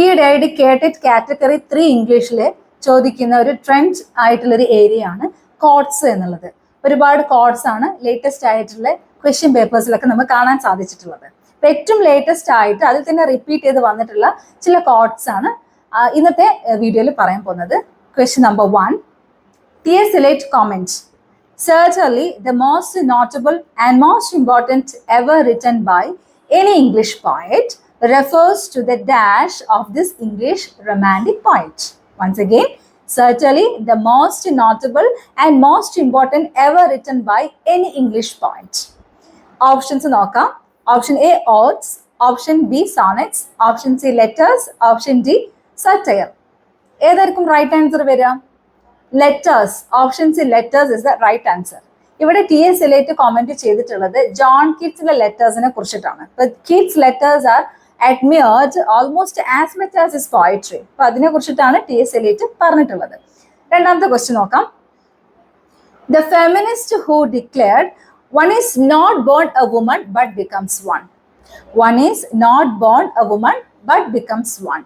ഈയിടെയായിട്ട് കേട്ടറ്റ് category three ഇംഗ്ലീഷിൽ ചോദിക്കുന്ന ഒരു ട്രെൻഡ് ആയിട്ടുള്ളൊരു ഏരിയ ആണ് കോഡ്സ് എന്നുള്ളത്. ഒരുപാട് കോഡ്സ് ആണ് ലേറ്റസ്റ്റ് ആയിട്ടുള്ള ക്വസ്റ്റ്യൻ പേപ്പേഴ്സിലൊക്കെ നമുക്ക് കാണാൻ സാധിച്ചിട്ടുള്ളത്. അപ്പൊ ഏറ്റവും ലേറ്റസ്റ്റ് ആയിട്ട് അതിൽ തന്നെ റിപ്പീറ്റ് ചെയ്ത് വന്നിട്ടുള്ള ചില കോഡ്സ് ആണ് ഇന്നത്തെ വീഡിയോയിൽ പറയാൻ പോകുന്നത്. Question number one Dear Eliot comment Certainly, the most notable and most important ever written by any English poet refers to the dash of this English romantic poet. Once again, certainly the most notable and most important ever written by any English poet. Options നോക്കാം. Option A odes option B sonnets option C letters option D satire ഏതായിരിക്കും right answer വരിക? Letters option C letters is the right answer ഇവിടെ T S Eliot comment ചെയ്തിട്ടുള്ളത് John കിഡ്സിലെ ലെറ്റേഴ്സിനെ കുറിച്ചിട്ടാണ്. Keats letters are admired almost as much as is poetry അപ്പൊ അതിനെ കുറിച്ചിട്ടാണ് ടി എസ് എലിയറ്റ് പറഞ്ഞിട്ടുള്ളത്. രണ്ടാമത്തെ ക്വസ്റ്റ്യൻ നോക്കാം. The feminist who declared one is not born a woman but becomes one one is not born a woman but becomes one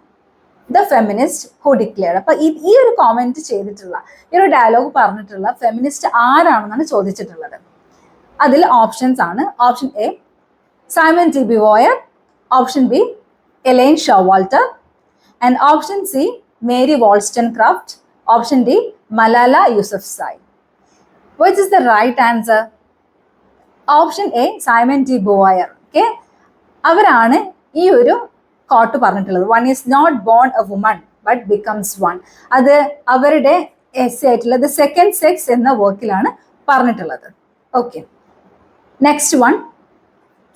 the feminist who declare അപ്പൊ ഈ ഒരു comment ചെയ്തിട്ടുള്ള ഈ ഒരു dialogue പറഞ്ഞിട്ടുള്ള ഫെമിനിസ്റ്റ് ആരാണെന്നാണ് ചോദിച്ചിട്ടുള്ളത്. അതിൽ ഓപ്ഷൻസ് ആണ്. Option A Simone de Beauvoir option B Elaine Showalter and option C Mary Wollstonecraft option D Malala Yousafzai which is the right answer option A Simone de Beauvoir okay അവരാണ് ഈ ഒരു quote പറഞ്ഞിട്ടുള്ളത്. One is not born a woman but becomes one അത് അവരുടെ എസ് ആയിട്ടുള്ള second sex എന്ന വർക്കിലാണ് പറഞ്ഞിട്ടുള്ളത്. Okay next one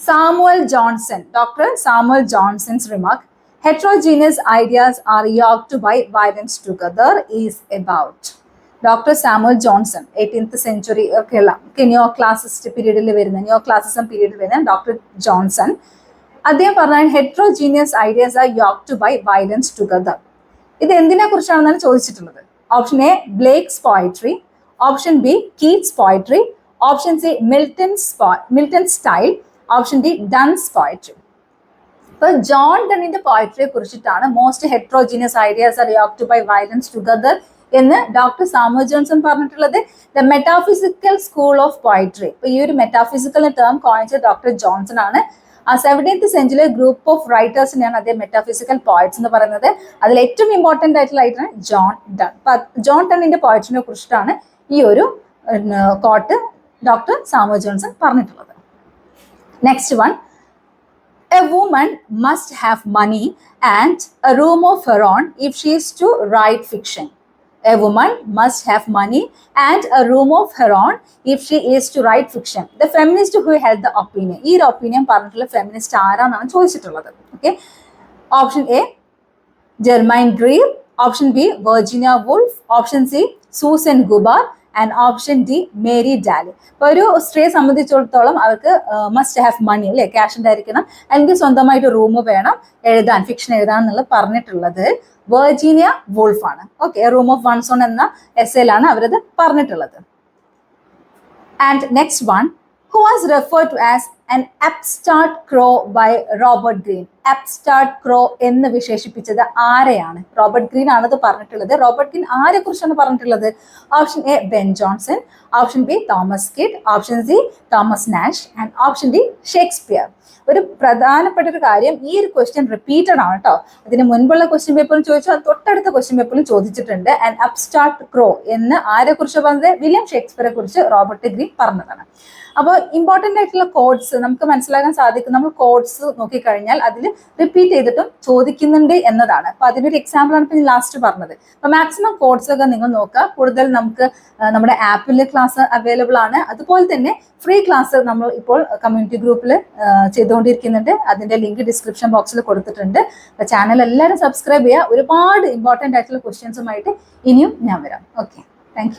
Samuel Johnson doctor Samuel Johnson's remark heterogeneous ideas are yoked by violence together is about. Doctor Samuel Johnson eighteenth century ഒക്കെയുള്ള new classicist പീരീഡിൽ വരുന്ന ന്യൂ ക്ലാസിസം പീരീഡിൽ വരുന്ന ഡോക്ടർ ജോൺസൺ. അദ്ദേഹം പറഞ്ഞ heterogeneous ideas are yoked by violence together ഇത് എന്തിനെ കുറിച്ചാണെന്നാണ് ചോദിച്ചിട്ടുള്ളത്? Option A Blake's poetry option B Keats poetry option C Milton's Milton style option D Donne's poetry ഇപ്പൊ ജോൺ ഡണ്ണിന്റെ പോയട്രിയെ കുറിച്ചിട്ടാണ് most heterogeneous ideas are yoked by violence together എന്ന് doctor Samuel Johnson പറഞ്ഞിട്ടുള്ളത്. The metaphysical school of poetry ഇപ്പൊ ഈ ഒരു metaphysical term ചെയ്ത ഡോക്ടർ ജോൺസൺ ആണ്. ആ സെവന്റീൻത്ത് സെഞ്ചുറിയിലെ ഗ്രൂപ്പ് ഓഫ് റൈറ്റേഴ്സിനെയാണ് അദ്ദേഹം മെറ്റാഫിസിക്കൽ പോയിറ്റ്സ് എന്ന് പറയുന്നത്. അതിൽ ഏറ്റവും ഇമ്പോർട്ടന്റ് ആയിട്ടുള്ള ആയിട്ടാണ് ജോൺ ഡൺ ജോൺ ഡണ്ണിന്റെ പോയിറ്റ്സിനെ കുറിച്ചിട്ടാണ് ഈ ഒരു കോട്ട് ഡോക്ടർ സാമു ജോൺസൺ പറഞ്ഞിട്ടുള്ളത്. Next one A woman must have money and a room of her own if she is to write fiction. A woman must have money and a room of her own if she is to write fiction. The feminist who held the opinion. ഈ ഒരു opinion പറഞ്ഞിട്ടുള്ള feminist ആരാണെന്നാണ് ചോദിച്ചിട്ടുള്ളത് okay option A Germaine Greer option B Virginia Woolf option C Susan Gubar And option D Mary Daly ഇപ്പൊ ഒരു സ്ത്രീയെ സംബന്ധിച്ചിടത്തോളം അവർക്ക് must have money അല്ലെ? ക്യാഷ് ഉണ്ടായിരിക്കണം. അല്ലെങ്കിൽ സ്വന്തമായിട്ട് റൂം വേണം എഴുതാൻ ഫിക്ഷൻ എഴുതാൻ എന്നുള്ളത് പറഞ്ഞിട്ടുള്ളത് വെർജീനിയ വോൾഫ് ആണ്. Okay room of one's own എന്ന എസ്സേലാണ് അവരത് പറഞ്ഞിട്ടുള്ളത്. And next one who was referred to as an upstart crow by Robert Greene upstart crow എന്ന് വിശേഷിപ്പിച്ചത് ആരെയാണ്? റോബർട്ട് ഗ്രീൻ ആണത് പറഞ്ഞിട്ടുള്ളത്. റോബർട്ട് ഗ്രീൻ ആരെ കുറിച്ചാണ് പറഞ്ഞിട്ടുള്ളത്? Option A Ben Jonson. Option B Thomas Kyd. Option C Thomas Nashe. And option D Shakespeare. ഒരു പ്രധാനപ്പെട്ട ഒരു കാര്യം ഈ ഒരു ക്വസ്റ്റ്യൻ റിപ്പീറ്റഡ് ആണ് കേട്ടോ അതിന് മുൻപുള്ള ക്വസ്റ്റ്യൻ പേപ്പറിൽ ചോദിച്ചു അത് തൊട്ടടുത്ത ക്വസ്റ്റ്യൻ പേപ്പറിൽ ചോദിച്ചിട്ടുണ്ട്. ആൻഡ് അപ്സ്റ്റാർട്ട് ക്രോ എന്ന് ആരെ കുറിച്ച് പറഞ്ഞത്? വില്യം ഷേക്സ്പിയറെ കുറിച്ച് റോബർട്ട് ഗ്രീൻ പറഞ്ഞതാണ്. അപ്പോൾ ഇമ്പോർട്ടന്റ് ആയിട്ടുള്ള കോഡ്സ് നമുക്ക് മനസ്സിലാക്കാൻ സാധിക്കും. നമ്മൾ കോഡ്സ് നോക്കിക്കഴിഞ്ഞാൽ അതിൽ റിപ്പീറ്റ് ചെയ്തിട്ടും ചോദിക്കുന്നുണ്ട് എന്നതാണ്. അപ്പൊ അതിനൊരു എക്സാമ്പിൾ ആണ് ഞാൻ ലാസ്റ്റ് പറഞ്ഞത്. അപ്പൊ മാക്സിമം കോഡ്സ് ഒക്കെ നിങ്ങൾ നോക്കുക. കൂടുതൽ നമുക്ക് നമ്മുടെ ആപ്പിൽ ക്ലാസ് അവൈലബിൾ ആണ്. അതുപോലെ തന്നെ ഫ്രീ ക്ലാസ് നമ്മൾ ഇപ്പോൾ കമ്മ്യൂണിറ്റി ഗ്രൂപ്പിൽ ചെയ്തുകൊണ്ടിരിക്കുന്നുണ്ട്. അതിന്റെ ലിങ്ക് ഡിസ്ക്രിപ്ഷൻ ബോക്സിൽ കൊടുത്തിട്ടുണ്ട്. അപ്പൊ ചാനൽ എല്ലാവരും സബ്സ്ക്രൈബ് ചെയ്യുക. ഒരുപാട് ഇമ്പോർട്ടന്റ് ആയിട്ടുള്ള ക്വസ്റ്റ്യൻസുമായിട്ട് ഇനിയും ഞാൻ വരാം. Okay thank